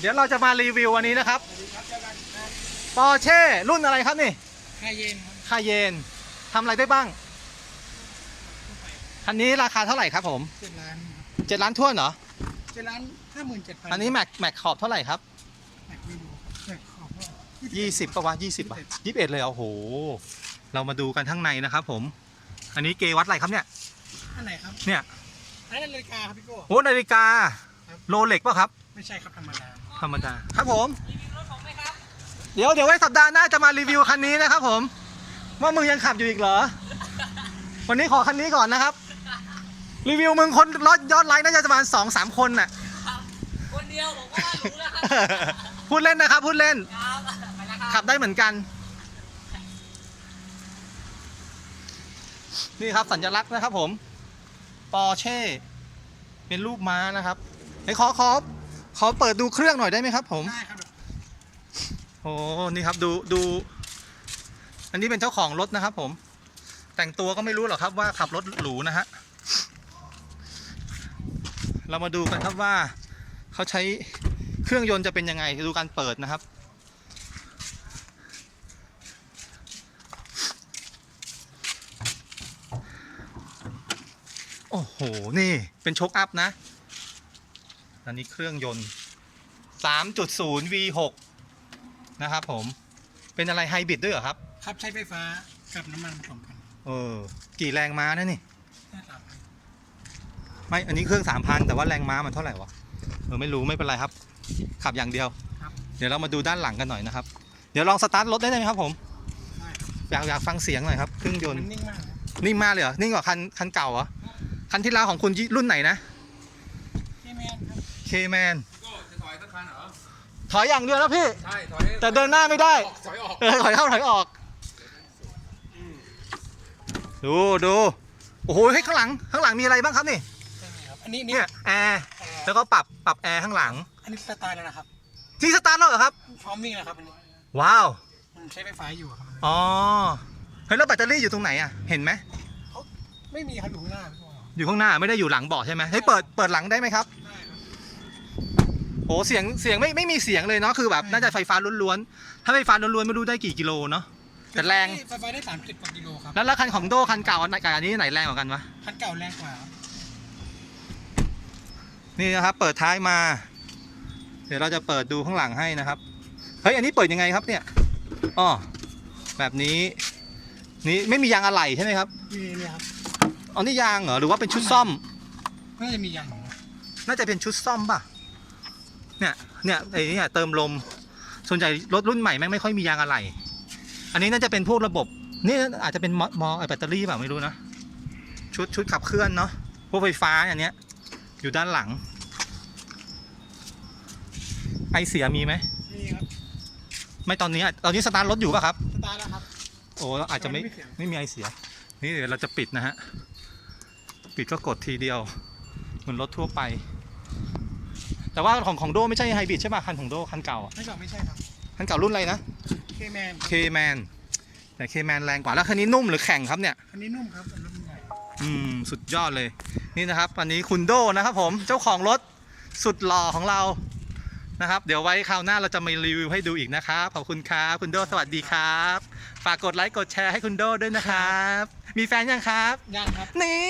เดี๋ยวเราจะมารีวิววันนี้นะครับปอร์เช่รุ่นอะไรครับนี่คาเยนครับคาเยนทำอะไรได้บ้าง คันนี้ราคาเท่าไหร่ครับผมเจ็ดล้านเจ็ดล้านท่วนเหรอเจ็ดล้านห้าหมื่นเจ็ดพันอันนี้แม็กแม็กขอบเท่าไหร่ครับแม็กไม่รู้แม็กขอบว่ายี่สิบปะวะยี่สิบะยี่สิบเอ็ดเลยเหรอโอ้โห เรามาดูกันข้างในนะครับผม อันนี้เกวัดอะไรครับเนี่ยอันไหนครับเนี่ยอันนั้นนาฬิกาครับพี่โก้โอ้นาฬิกาครับโรเล็กป่ะครับ ไม่ใช่ครับธรรมดา ธรรมดา ครับผม เดี๋ยวเดี๋ยวไว้สัปดาห์หน้าจะมารีวิวคันนี้นะครับผม ว่ามึงยังขับอยู่อีกเหรอ วันนี้ขอคันนี้ก่อนนะครับ รีวิวมึงคนรถยอดไลค์น่าจะประมาณสองสามคนน่ะ คนเดียวผมก็ว่ารู้แล้วครับพูดเล่นนะครับ พูดเล่น ครับไปแล้วครับขับได้เหมือนกัน นี่ครับสัญลักษณ์นะครับผม ปอร์เช่ เป็นรูปม้านะครับไอ้ยขอขอ ขอเปิดดูเครื่องหน่อยได้ไหมครับ ผมได้ครับโอ้นี่ครับดูดู อันนี้เป็นเจ้าของรถนะครับ ผม แต่งตัวก็ไม่รู้หรอกครับ ว่าขับรถหรูนะฮะเรามาดูกันครับว่าเขาใช้เครื่องยนต์จะเป็นยังไงดูการเปิดนะครับโอ้โห นี่เป็นโชคอัพนะ อันนี้เครื่องยนต์ 3.0 V6 นะครับผม เป็นอะไรไฮบริดด้วยเหรอครับ ครับใช้ไฟฟ้ากับน้ำมันผสมกันเออ กี่แรงม้านะนี่ ได้สามพันไม่ อันนี้เครื่อง 3,000 แต่ว่าแรงม้ามันเท่าไหร่วะ เออ ไม่รู้ไม่เป็นไรครับ ขับอย่างเดียว ครับเดี๋ยวเรามาดูด้านหลังกันหน่อยนะครับ เดี๋ยวลองสตาร์ทรถได้ไหมครับผม ได้ครับอยากอยากฟังเสียงหน่อยครับเครื่องยนมัต์นนิ่งมากนะนิ่งมากเลยเหรอ นิ่งกว่าคันคันเก่าเหรอ คันที่แล้วของคุณยี่รุ่นไหนนะ พี่แมนครับ K-Man ก็จะถอยสักคันเหรอ ถอยอย่างเดียวนะพี่ ใช่ ถอยแต่เดินหน้าไม่ได้ออกถอยออก เออถอยเข้าถอยออก ดูดูโอ้โหให้ยข้างหลังข้างหลังมีอะไรบ้างครับนี่ใช่ไหมครับอันนี้นี่เนี่ยแอร์เอ่อแล้วก็ปรับปรับแอร์ข้างหลัง อันนี้สไตล์แล้วนะครับที่สตาร์ทแล้วเหรอครับพร้อมวิ่งแล้วครับอันนี้ว้าวมันใช้ไฟฟ้าอยู่ครับอ๋อเฮ้ยแล้วแบตเตอรี่อยู่ตรงไหนอะเห็นไหมไม่มีครับอยู่ข้างหน้าพี่โก้อยู่ข้างหน้าไม่ได้อยู่หลังเบาะใช่ไหมเฮ้ยเปิดเปิดหลังได้ไหมครับได้ครับ โอ้เสียงเสียงไม่ไม่มีเสียงเลยเนาะคือแบบน่าจะไฟฟ้าล้วนๆถ้าไฟฟ้าล้วนๆไม่รู้ได้กี่กิโลเนาะแต่แรงไฟฟ้าได้สามสิบกว่ากิโลครับแล้วแล้วคันของโดคันเก่าอันไหนกับอันนี้ไหนแรงกว่ากันวะคันเก่าแรงกว่าครับนี่นะครับ เปิดท้ายมา เดี๋ยวเราจะเปิดดูข้างหลังให้นะครับเฮ้ยอันนี้เปิดยังไงครับเนี่ยอ๋อแบบนี้ นี่ไม่มียางอะไหล่ใช่ไหมครับนี่นี่ครับอ๋อนี่ยางเหรอหรือว่าเป็นชุดซ่อมน่าจะมีอย่างหนึ่งนะน่าจะเป็นชุดซ่อมป่ะ เนี่ยเนี่ยไอ้เนี่ยเติมลมส่วนใหญ่รถรุ่นใหม่แม่งไม่ค่อยมียางอะไหล่อันนี้น่าจะเป็นพวกระบบ นี่อาจจะเป็นมอมอไอแบตเตอรี่เปล่าไม่รู้นะ ชุดชุดขับเคลื่อนเนาะ พวกไฟฟ้าอย่างเนี้ย อยู่ด้านหลัง ไอเสียมีไหมนี่ครับ ไม่ตอนนี้อะตอนนี้สตาร์ทรถอยู่ป่ะครับ สตาร์ทแล้วครับ โอ้อาจจะไม่ไม่เสียงไม่มีไอเสีย นี่เดี๋ยวเราจะปิดนะฮะ ปิดก็กดทีเดียว เหมือนรถทั่วไป แต่ว่าของของโดไม่ใช่ไฮบริดใช่ป่ะคันของโดคันเก่าอะไม่เก่าไม่ใช่ครับคันเก่ารุ่นอะไรนะเคแมน K-Man แต่ K-Man แรงกว่าแล้วคันนี้นุ่มหรือแข็งครับเนี่ยอันนี้นุ่มครับอันนี้ใหญ่อืมสุดยอดเลยนี่นะครับอันนี้คุณโดนะครับผมเจ้าของรถสุดหล่อของเรานะครับ เดี๋ยวไว้คราวหน้าเราจะมารีวิวให้ดูอีกนะครับขอบคุณครับคุณโดสวัสดีครับ ฝากกดไลค์กดแชร์ให้คุณโดด้วยนะครับ มีแฟนยังครับย่างครับ นี่